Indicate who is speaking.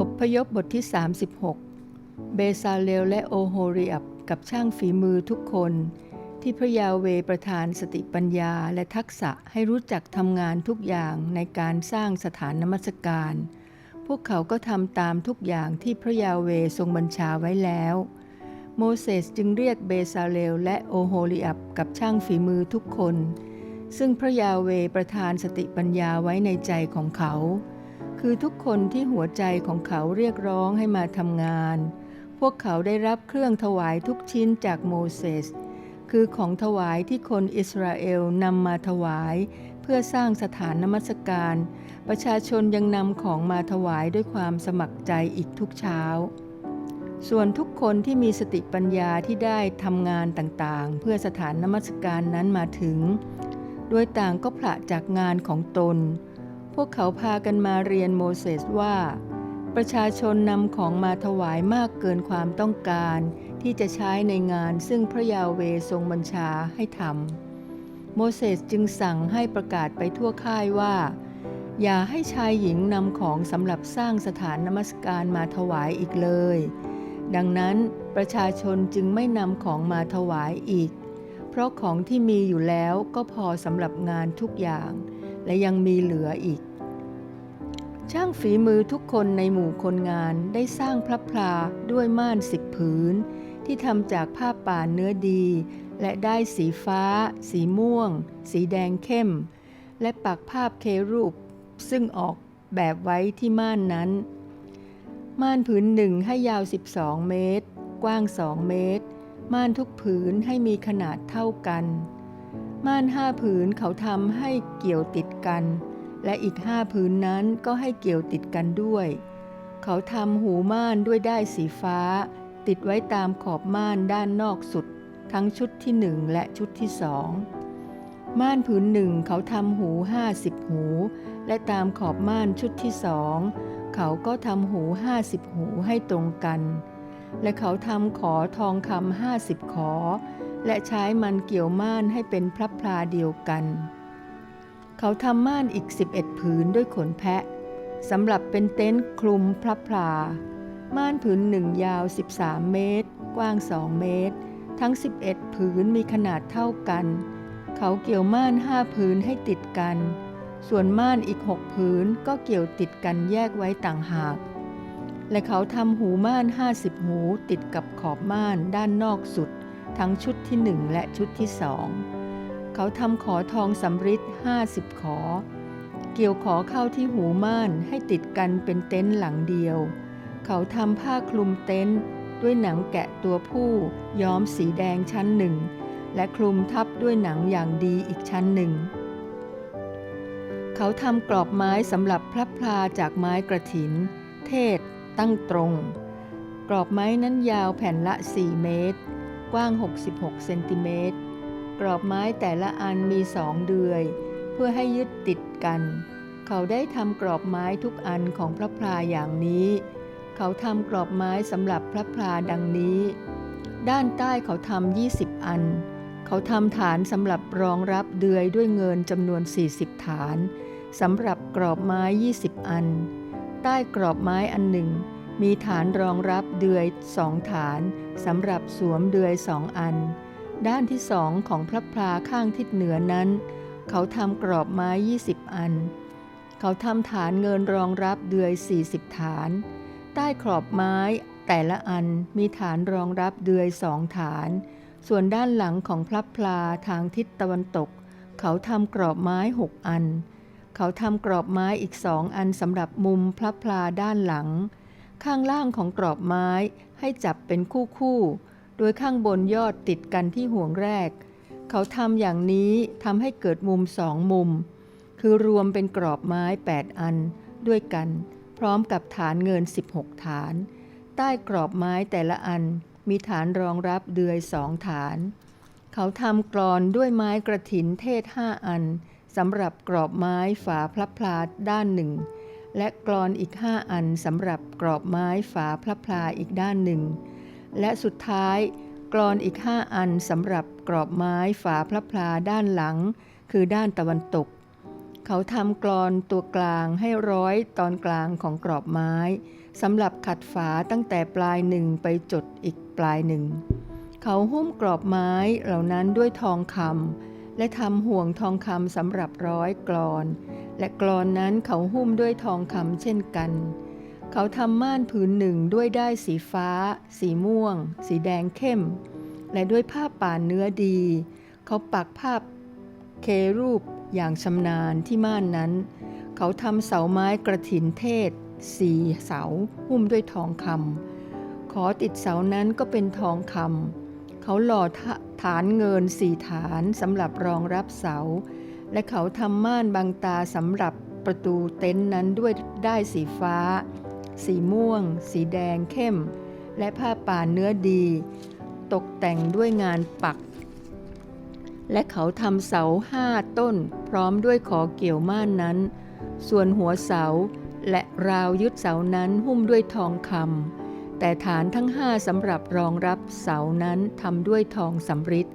Speaker 1: อพยพบทที่ 36 เบซาเลลและโอโฮริอับกับช่างฝีมือทุกคน ที่พระยาเวประทานสติปัญญาและทักษะให้รู้จักทำงานทุกอย่างในการสร้างสถานนมัสการ พวกเขาก็ทำตามทุกอย่างที่พระยาเวทรงบัญชาไว้แล้ว โมเสสจึงเรียกเบซาเลลและโอโฮริอับกับช่างฝีมือทุกคน ซึ่งพระยาเวประทานสติปัญญาไว้ในใจของเขา คือทุกคนที่หัวใจของเขาเรียกร้องให้มาทำงาน พวกเขาได้รับเครื่องถวายทุกชิ้นจากโมเสส คือของถวายที่คนอิสราเอลนำมาถวาย เพื่อสร้างสถานนมัสการ ประชาชนยังนำของมาถวายด้วยความสมัครใจอีกทุกเช้า ส่วนทุกคนที่มีสติปัญญาที่ได้ทำงานต่างๆ เพื่อสถานนมัสการนั้นมาถึงโดยต่างก็ผละจากงานของตน พวกเขาพากันมาเรียนโมเสสว่า ประชาชนนำของมาถวายมากเกินความต้องการ ที่จะใช้ในงานซึ่งพระยาเวทรงบัญชาให้ทำโมเสสจึงสั่งให้ประกาศไปทั่วค่ายว่า อย่าให้ชายหญิงนำของสำหรับสร้างสถานนมัสการมาถวายอีกเลย ดังนั้นประชาชนจึงไม่นำของมาถวายอีก เพราะของที่มีอยู่แล้วก็พอสำหรับงานทุกอย่าง และยังมีเหลืออีก ช่างฝีมือทุกคนในหมู่คนงานได้สร้างพระพลาด้วยม่านสิบผืน ที่ทำจากผ้าป่านเนื้อดี และได้สีฟ้า สีม่วง สีแดงเข้ม และปักภาพเครูป ซึ่งออกแบบไว้ที่ม่านนั้น ม่านผืนหนึ่งให้ยาว 12 เมตร กว้าง 2 เมตร ม่านทุกผืนให้มีขนาดเท่ากัน ม่านห้าผืนเขาทำให้เกี่ยวติดกัน และอีกห้าผืนนั้นก็ให้เกี่ยวติดกันด้วย เขาทำหูม่านด้วยได้สีฟ้า ติดไว้ตามขอบม่านด้านนอกสุด ทั้งชุดที่หนึ่งและชุดที่สองม่านผืนหนึ่งเขาทำหูห้าสิบหู และตามขอบม่านชุดที่สองเขาก็ทำหูห้าสิบหูให้ตรงกัน และเขาทำขอทองคำห้าสิบขอ และใช้มันเกี่ยวม่านให้เป็นพระพลาเดียวกัน เขาทำม่านอีก 11 ผืนด้วยขนแพะสำหรับเป็นเต็นท์คลุมพระพลา ม่านผืนหนึ่งยาว 13 เมตร กว้าง 2 เมตร ทั้ง 11 ผืนมีขนาดเท่ากัน เขาเกี่ยวม่านห้าผืนให้ติดกัน ส่วนม่านอีก6ผืนก็เกี่ยวติดกันแยกไว้ต่างหาก และเขาทำหูม่าน 50 หูติดกับขอบม่านด้านนอกสุด ทั้งชุดที่หนึ่งและชุดที่สอง เขาทำขอทองสำริดห้าสิบขอ เกี่ยวขอเข้าที่หูม่านให้ติดกันเป็นเต็นท์หลังเดียว เขาทำผ้าคลุมเต็นท์ด้วยหนังแกะตัวผู้ย้อมสีแดงชั้นหนึ่ง และคลุมทับด้วยหนังอย่างดีอีกชั้นหนึ่ง เขาทำกรอบไม้สำหรับพระพลาจากไม้กระถิน เทศตั้งตรง กรอบไม้นั้นยาวแผ่นละ 4 เมตร กว้าง 66 เซนติเมตร กรอบไม้แต่ละอันมีสองเดือย เพื่อให้ยึดติดกัน เขาได้ทำกรอบไม้ทุกอันของพระพลาอย่างนี้ เขาทำกรอบไม้สำหรับพระพลาดังนี้ ด้านใต้เขาทำ20 อัน เขาทำฐานสำหรับรองรับเดือยด้วยเงินจำนวน 40 ฐานสำหรับกรอบไม้ 20 อัน ใต้กรอบไม้อันหนึ่ง มีฐานรองรับเดือยสองฐานสำหรับสวมเดือยสองอัน ด้านที่สองของพระพลาข้างทิศเหนือนั้น เขาทำกรอบไม้20 อัน เขาทำฐานเงินรองรับเดือย 40 ฐาน ใต้ขอบไม้แต่ละอันมีฐานรองรับเดือยสองฐาน ส่วนด้านหลังของพระพลาทางทิศตะวันตก เขาทำกรอบไม้หกอัน เขาทำกรอบไม้อีกสองอันสำหรับมุมพระพลาด้านหลัง ข้างล่างของกรอบไม้ให้จับเป็นคู่คู่ๆโดยข้างบนยอดติดกันที่ห่วงแรก เขาทำอย่างนี้ทำให้เกิดมุมสองมุม คือรวมเป็นกรอบไม้ 8 อันด้วยกัน พร้อมกับฐานเงิน 16 ฐาน ใต้กรอบไม้แต่ละอันมีฐานรองรับเดือยสองฐาน เขาทำกรอนด้วยไม้กระถินเทศห้าอันสำหรับกรอบไม้ฝาพระพลาด้านหนึ่ง และกรอนอีกห้าอันสำหรับกรอบไม้ฝาพระพลาอีกด้านหนึ่ง และสุดท้ายกรอนอีกห้าอันสำหรับกรอบไม้ฝาพระพลาด้านหลัง คือด้านตะวันตก เขาทำกรอนตัวกลางให้ร้อยตอนกลางของกรอบไม้สำหรับขัดฝาตั้งแต่ปลายหนึ่งไปจดอีกปลายหนึ่ง เขาหุ้มกรอบไม้เหล่านั้นด้วยทองคำและทำห่วงทองคำสำหรับร้อยกรอน และกรอนนั้นเขาหุ้มด้วยทองคำเช่นกัน เขาทำม่านผืนหนึ่งด้วยได้สีฟ้า สีม่วง สีแดงเข้ม และด้วยผ้าป่านเนื้อดี เขาปักภาพเครูปอย่างชำนาญที่ม่านนั้น เขาทำเสาไม้กระถินเทศสีเสาหุ้มด้วยทองคำขอติดเสานั้นก็เป็นทองคำเขาหล่อฐานเงินสี่ฐานสำหรับรองรับเสา และเขาทำม่านบังตาสำหรับประตูเต็นท์นั้นด้วยได้สีฟ้า สีม่วง สีแดงเข้ม และผ้าป่านเนื้อดี ตกแต่งด้วยงานปัก และเขาทำเสาห้าต้น พร้อมด้วยขอเกี่ยวม่านนั้น ส่วนหัวเสาและราวยึดเสานั้นหุ้มด้วยทองคำแต่ฐานทั้งห้าสำหรับรองรับเสานั้นทำด้วยทองสำริด